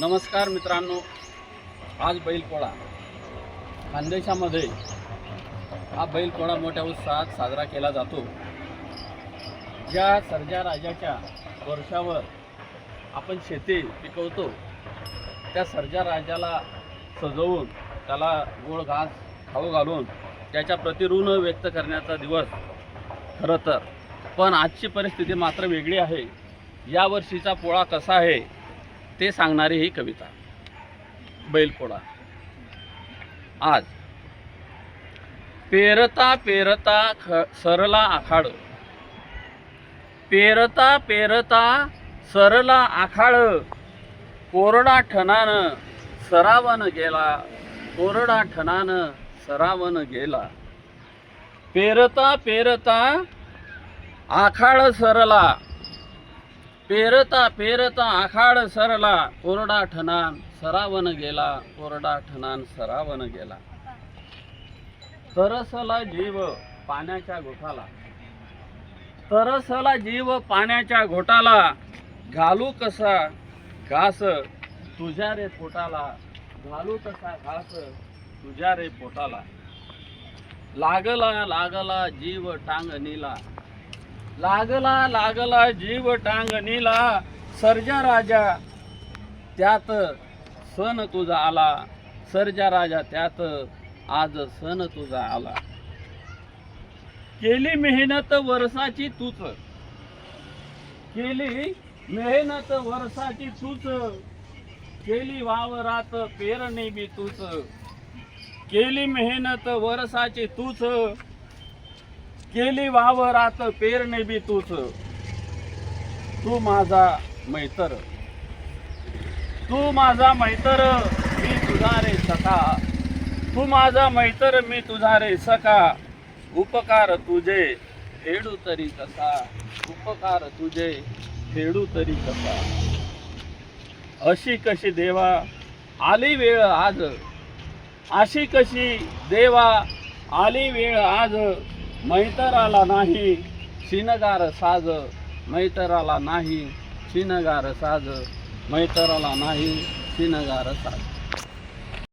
नमस्कार मित्रांनो आज बैलपोळा. खानदेशामध्ये हा बैलपोळा मोठ्या उत्साहात साजरा केला जातो. ज्या सर्जा राजाच्या वर्षावर आपण शेती पिकवतो त्या सर्जा राजाला सजवून त्याला गोड घास खाऊ घालून त्याच्या प्रतिऋण व्यक्त करण्याचा दिवस खरं तर. पण आजची परिस्थिती मात्र वेगळी आहे. या वर्षीचा पोळा कसा आहे? ते सांगणारी ही कविता. बैलपोळा. आज. पेरता पेरता ख सरला आखाड. पेरता पेरता सरला आखाड. कोरडा ठणानं सरावन गेला. कोरडा ठणानं सरावन गेला. पेरता पेरता आखाळ सरला. पेरता पेरता आखाड सरला कोरडा ठणान सरावन गेला कोरडा ठणान सरावन गेला. तरसला जीव पाण्याच्या घोटाला तरसला जीव पाण्याच्या घोटाला. घालू कसा घास तुझ्या रे पोटाला. घालू कसा घास तुझ्या रे पोटाला. लागला लागला जीव टांगणीला. लागला लागला जीव टांगणीला सर्जा राजा त्यात सण तुझा आला. सर्जा राजा त्यात आज सण तुझा आला. केली मेहनत वर्षाची तूच. केली मेहनत वर्षाची तूच. केली वावरात पेरणी बी तूच. केली मेहनत वर्षाची तूच. केली वावरात पेरणे बी तूच. तू माझा मैतर. तू माझा मैतर मी तुझा रे सखा. तू माझा मैतर मी तुझा रे सखा. उपकार तुझे फेडू तरी कसा उपकार तुझे फेडू तरी कसा अशी कशी देवा आली वेळ आज. अशी कशी देवा आली वेळ आज. मैतराला नाही शिनगार साज मैतराला नाही शिनगार साज मैतराला नाही शिनगार साज.